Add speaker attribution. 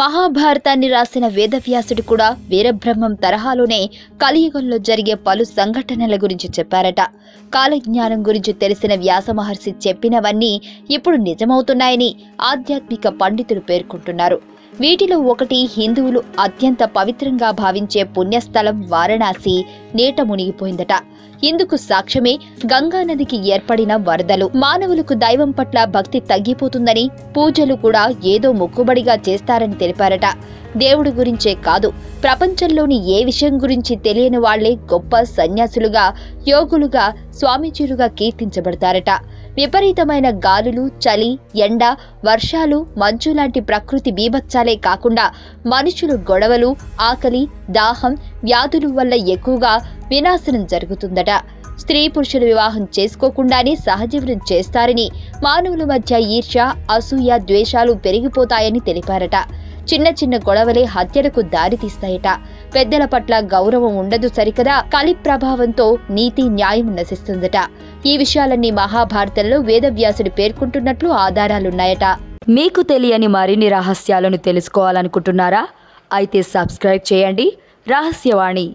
Speaker 1: మహాభారతాన్ని రాసిన వేదవ్యాసుడు కూడా వీరబ్రహ్మం తరహాలోనే కలియుగంలో జరిగే పలు సంఘటనల గురించి చెప్పారట. కాలజ్ఞానం గురించి తెలిసిన వ్యాస మహర్షి చెప్పినవన్నీ ఇప్పుడు నిజమవుతున్నాయని ఆధ్యాత్మిక పండితులు పేర్కొంటున్నారు. వీటిలో ఒకటి హిందువులు అత్యంత పవిత్రంగా భావించే పుణ్యస్థలం వారణాసి. నేట మునిగిపోయిందట. ఇందుకు సాక్ష్యమే గంగా నదికి ఏర్పడిన వరదలు. మానవులకు దైవం పట్ల భక్తి తగ్గిపోతుందని పూజలు కూడా ఏదో మొక్కుబడిగా చేస్తారని తెలిపారట. దేవుడి గురించే కాదు ప్రపంచంలోని ఏ విషయం గురించి తెలియని వాళ్ళే గొప్ప సన్యాసులుగా యోగులుగా స్వామీజీలుగా కీర్తించబడతారట. విపరీతమైన గాలులు చలి ఎండ వర్షాలు మంచు లాంటి ప్రకృతి బీభత్సాలే కాకుండా మనుషులు గొడవలు ఆకలి దాహం వ్యాధులు వల్ల ఎక్కువగా వినాశనం జరుగుతుందట. స్త్రీ పురుషులు వివాహం చేసుకోకుండానే సహజీవనం చేస్తారని మానవుల మధ్య ఈర్ష్య అసూయ ద్వేషాలు పెరిగిపోతాయని తెలిపారట. చిన్న చిన్న గొడవలే హత్యలకు దారితీస్తాయట. పెద్దల పట్ల గౌరవం ఉండదు సరికదా? కలి ప్రభావంతో నీతి న్యాయం నశిస్తుందట. ఈ విషయాలన్నీ మహాభారతంలో వేదవ్యాసుడు పేర్కొంటున్నట్లు ఆధారాలున్నాయట.
Speaker 2: మీకు తెలియని మరిన్ని రహస్యాలను తెలుసుకోవాలనుకుంటున్నారా? అయితే సబ్స్క్రైబ్ చేయండి. రహస్యవాణి